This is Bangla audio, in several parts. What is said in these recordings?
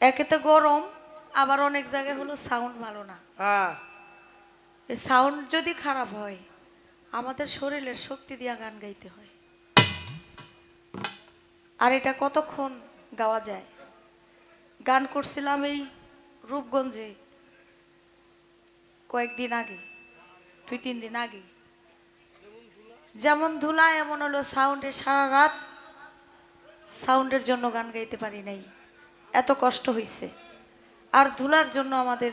একে তো গরম আবার অনেক জায়গায় হলো সাউন্ড ভালো না। হ্যাঁ। সাউন্ড যদি খারাপ হয় আমাদের শরীরের শক্তি দিয়া গান গাইতে হয়। আর এটা কতক্ষণ গাওয়া যায়? গান করছিলাম এই রূপগঞ্জে কয়েকদিন আগে দুই তিন দিন আগে। যেমন ধুলা এমন হলো সাউন্ডে সারা রাত সাউন্ডের জন্য গান গাইতে পারি নাই। এত কষ্ট হইছে। আর ধুলার জন্য আমাদের,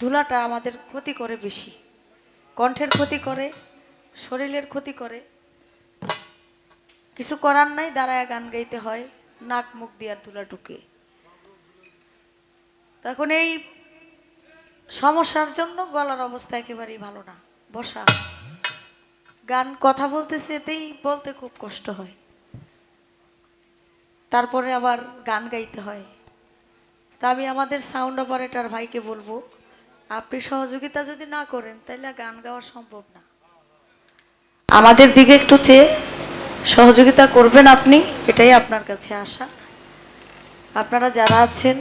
ধুলাটা আমাদের ক্ষতি করে বেশি। কণ্ঠের ক্ষতি করে, শরীরের ক্ষতি করে। কিছু করার নাই, দাঁড়ায় গান গাইতে হয়, নাক মুখ দিয়ে ধুলা ঢুকে। তখন এই সমস্যার জন্য গলার অবস্থা একেবারেই ভালো না, বসা। গান কথা বলতেছে, এতেই বলতে খুব কষ্ট হয়। তারপরে আবার গান গাইতে হয়। তা আমি আমাদের সাউন্ড অপারেটর ভাইকে বলব, আপনি সহযোগিতা যদি না করেন, তাহলে গান গাওয়া সম্ভব না। আমাদের দিকে একটু চেয়ে সহযোগিতা করবেন আপনি, এটাই আপনার কাছে আসা আপনারা যারা আছেন,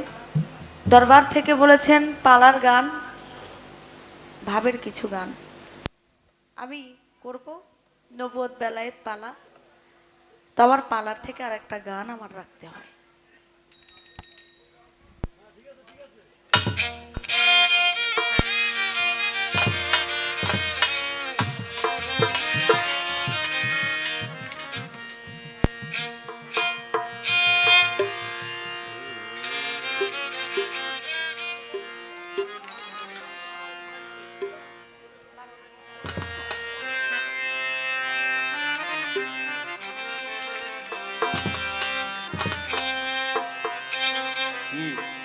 দরবার থেকে বলেছেন পালার গান, ভাবের কিছু গান। আমি করব নবদ বেলায়েত পালা। তো আমার পালার থেকে আর একটা গান আমার রাখতে হয়।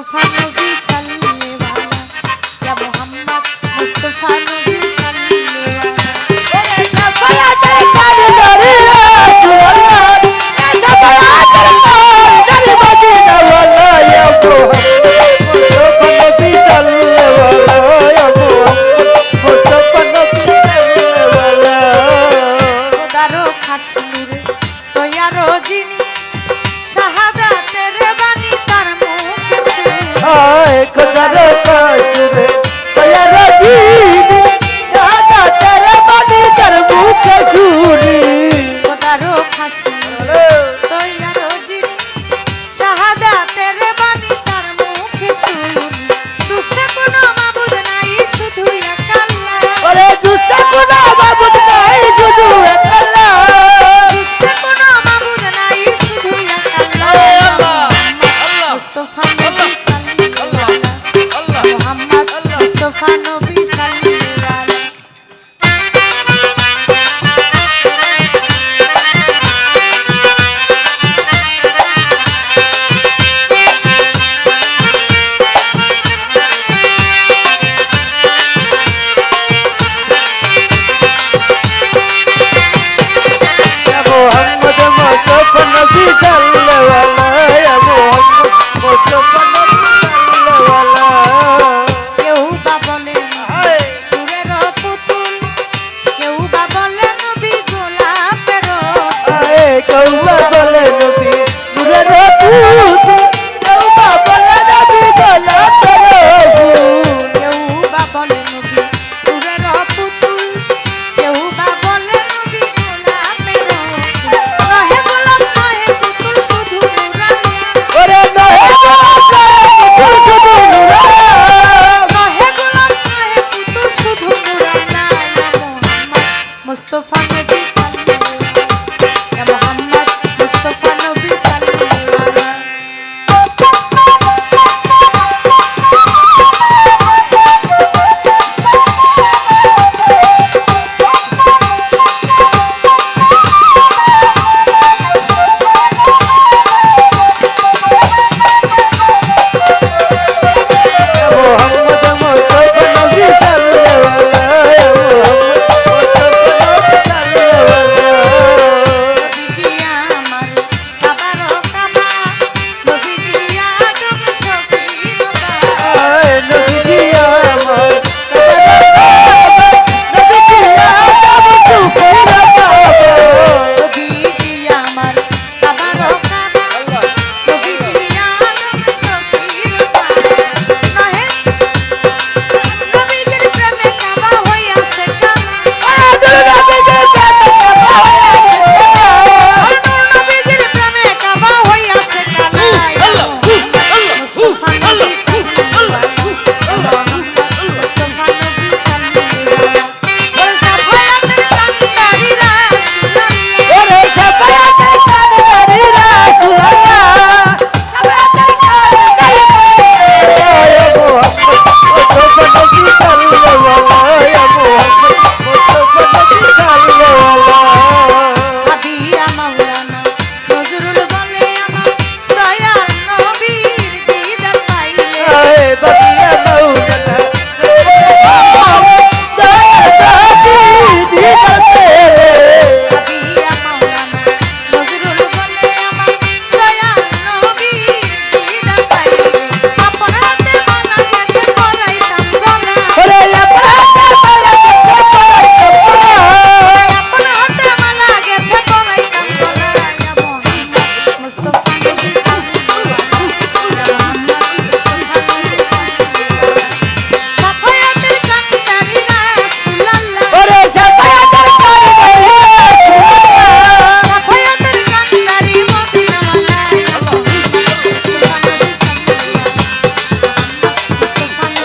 মুস্তাফা cada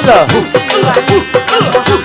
মোহাম্মদ